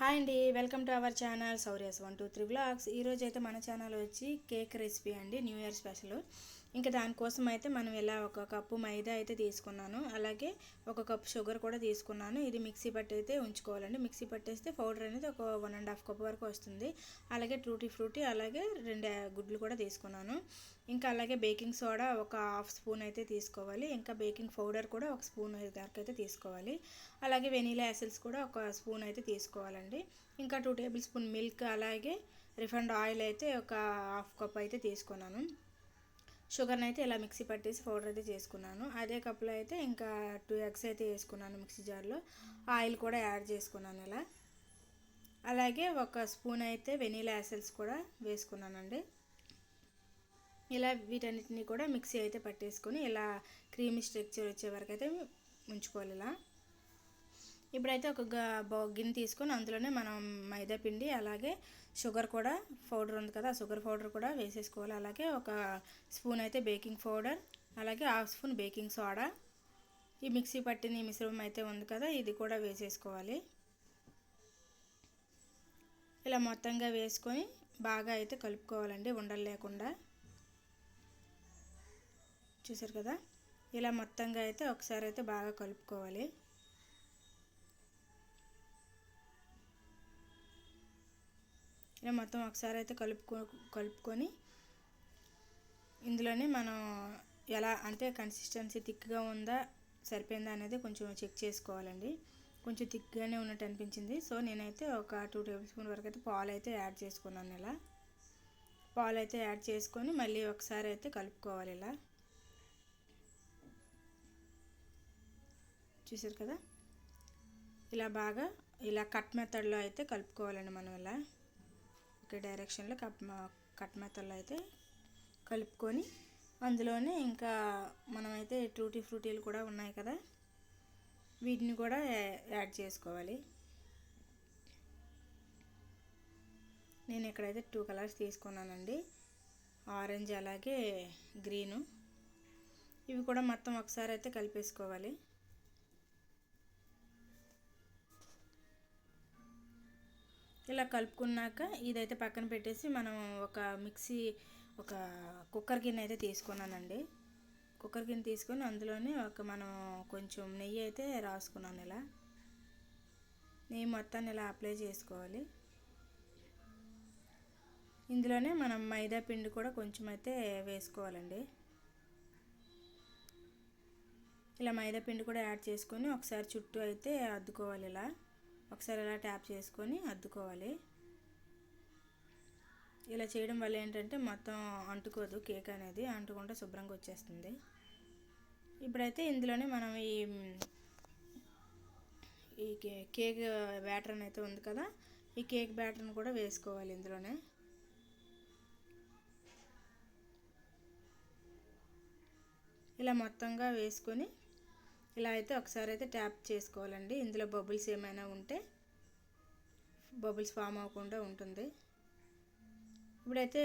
Hi అండి welcome to our channel Sourya's one two three blogs ఈరోజు అయితే మన ఛానల్ వచ్చి కేక్ రెసిపీ అండి న్యూ ఇయర్ స్పెషల్. ఇంకా దానికోసం అయితే మనం ఇలా ఒక కప్పు మైదా అయితే తీసుకున్నాను. అలాగే ఒక కప్పు షుగర్ కూడా తీసుకున్నాను. ఇది మిక్సీ పట్టి అయితే ఉంచుకోవాలండి. మిక్సీ పట్టేస్తే పౌడర్ అనేది ఒక వన్ అండ్ హాఫ్ కప్ వరకు వస్తుంది. అలాగే ట్రూటీ ఫ్రూటీ అలాగే రెండు గుడ్లు కూడా తీసుకున్నాను. ఇంకా అలాగే బేకింగ్ సోడా ఒక హాఫ్ స్పూన్ అయితే తీసుకోవాలి. ఇంకా బేకింగ్ పౌడర్ కూడా ఒక స్పూన్ వరకు అయితే తీసుకోవాలి. అలాగే వెనీలా యాసిల్స్ కూడా ఒక స్పూన్ అయితే తీసుకోవాలండి. ఇంకా టూ టేబుల్ స్పూన్ మిల్క్ అలాగే రిఫైండ్ ఆయిల్ అయితే ఒక హాఫ్ కప్ అయితే తీసుకున్నాను. షుగర్ని అయితే ఇలా మిక్సీ పట్టేసి పౌడర్ అయితే చేసుకున్నాను. అదే కప్పులో అయితే ఇంకా టూ ఎగ్స్ అయితే వేసుకున్నాను మిక్సీ జార్లో. ఆయిల్ కూడా యాడ్ చేసుకున్నాను ఇలా. అలాగే ఒక స్పూన్ అయితే వెనీలా యాసిల్స్ కూడా వేసుకున్నానండి. ఇలా వీటన్నిటిని కూడా మిక్సీ అయితే పట్టేసుకొని ఇలా క్రీమీ స్ట్రక్చర్ వచ్చే వరకు అయితే ఉంచుకోవాలి ఇలా. ఇప్పుడైతే ఒక గిన్నె తీసుకొని అందులోనే మనం మైదా పిండి అలాగే షుగర్ కూడా పౌడర్ ఉంది కదా ఆ షుగర్ పౌడర్ కూడా వేసేసుకోవాలి. అలాగే ఒక స్పూన్ అయితే బేకింగ్ పౌడర్ అలాగే హాఫ్ స్పూన్ బేకింగ్ సోడా. ఈ మిక్సీ పట్టిన మిశ్రమం అయితే ఉంది కదా ఇది కూడా వేసేసుకోవాలి. ఇలా మొత్తంగా వేసుకొని బాగా అయితే కలుపుకోవాలండి ఉండలు లేకుండా. చూసారు కదా? ఇలా మొత్తంగా అయితే ఒకసారి అయితే బాగా కలుపుకోవాలి. ఇలా మొత్తం ఒకసారి అయితే కలుపుకో కలుపుకొని ఇందులోనే మనం ఎలా అంటే కన్సిస్టెన్సీ థిక్గా ఉందా సరిపోయిందా అనేది కొంచెం చెక్ చేసుకోవాలండి. కొంచెం థిక్గానే ఉన్నట్టు అనిపించింది. సో నేనైతే ఒక టూ టేబుల్ స్పూన్ వరకు అయితే పాలు అయితే యాడ్ చేసుకున్నాను ఇలా. పాలు అయితే యాడ్ చేసుకొని మళ్ళీ ఒకసారి అయితే కలుపుకోవాలి ఇలా. చూసారు కదా? ఇలా బాగా ఇలా కట్ మెథడ్లో అయితే కలుపుకోవాలండి మనం ఇలా. ఒకే డైరెక్షన్లో కట్ కట్ మెత్తల్లో అయితే కలుపుకొని అందులోనే ఇంకా మనమైతే ట్రూటీ ఫ్రూటీలు కూడా ఉన్నాయి కదా వీటిని కూడా యాడ్ చేసుకోవాలి. నేను ఇక్కడైతే టూ కలర్స్ తీసుకున్నానండి. ఆరెంజ్ అలాగే గ్రీను ఇవి కూడా మొత్తం ఒకసారి అయితే కలిపేసుకోవాలి. ఇలా కలుపుకున్నాక ఇదైతే పక్కన పెట్టేసి మనం ఒక మిక్సీ ఒక కుక్కర్ గిన్నె అయితే తీసుకున్నానండి. కుక్కర్ గిన్నె తీసుకొని అందులోనే ఒక మనం కొంచెం నెయ్యి అయితే రాసుకున్నాను ఇలా. నెయ్యి మొత్తాన్ని ఇలా అప్లై చేసుకోవాలి. ఇందులోనే మనం మైదా పిండి కూడా కొంచెం అయితే వేసుకోవాలండి. ఇలా మైదా పిండి కూడా యాడ్ చేసుకొని ఒకసారి చుట్టూ అయితే అద్దుకోవాలి ఇలా. ఒకసారి ఇలా ట్యాప్ చేసుకొని అద్దుకోవాలి. ఇలా చేయడం వల్ల ఏంటంటే మొత్తం అంటుకోదు కేక్ అనేది అంటుకుంటే శుభ్రంగా వచ్చేస్తుంది. ఇప్పుడైతే ఇందులోనే మనం ఈ ఈ కేక్ బ్యాటర్ అయితే ఉంది కదా ఈ కేక్ బ్యాటర్ని కూడా వేసుకోవాలి ఇందులోనే. ఇలా మొత్తంగా వేసుకొని ఇలా అయితే ఒకసారి అయితే ట్యాప్ చేసుకోవాలండి. ఇందులో బబుల్స్ ఏమైనా ఉంటే బబుల్స్ ఫామ్ అవ్వకుండా ఉంటుంది. ఇప్పుడైతే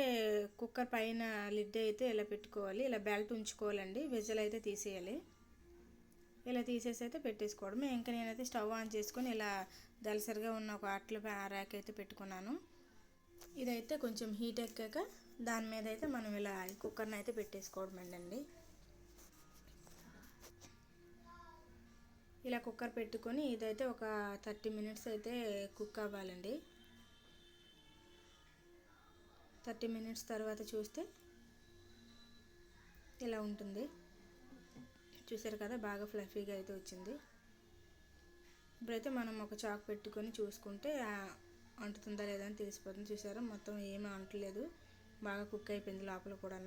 కుక్కర్ పైన లిడ్ అయితే ఇలా పెట్టుకోవాలి? ఇలా బెల్ట్ ఉంచుకోవాలండి. విజల్ అయితే తీసేయాలి. ఇలా తీసేసి అయితే పెట్టేసుకోవడమే ఇంకా నేనైతే స్టవ్ ఆన్ చేసుకొని ఇలా దలసరిగా ఉన్న ఒక అట్ల ర్యాక్ అయితే పెట్టుకున్నాను. ఇదైతే కొంచెం హీట్ ఎక్కాక దాని మీద అయితే మనం ఇలా కుక్కర్ని అయితే పెట్టేసుకోవడం అండి. ఇలా కుక్కర్ పెట్టుకొని ఇదైతే ఒక థర్టీ మినిట్స్ అయితే కుక్ అవ్వాలండి. థర్టీ మినిట్స్ తర్వాత చూస్తే ఇలా ఉంటుంది. చూసారు కదా బాగా ఫ్లఫీగా అయితే వచ్చింది. ఇప్పుడైతే మనం ఒక చాక్ పెట్టుకొని చూసుకుంటే అంటుతుందా లేదా అని తెలిసిపోతుంది. చూసారా? మొత్తం ఏమీ అంటలేదు. బాగా కుక్ అయిపోయింది లోపల కూడా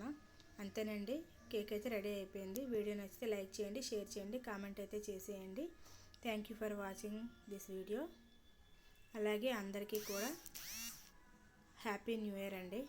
అంతేనండి. కేక్ అయితే రెడీ అయిపోయింది. వీడియో నచ్చితే లైక్ చేయండి షేర్ చేయండి కామెంట్ అయితే చేసేయండి. Thank you for watching this video అలాగే అందరికీ కూడా హ్యాపీ న్యూ ఇయర్ అండి.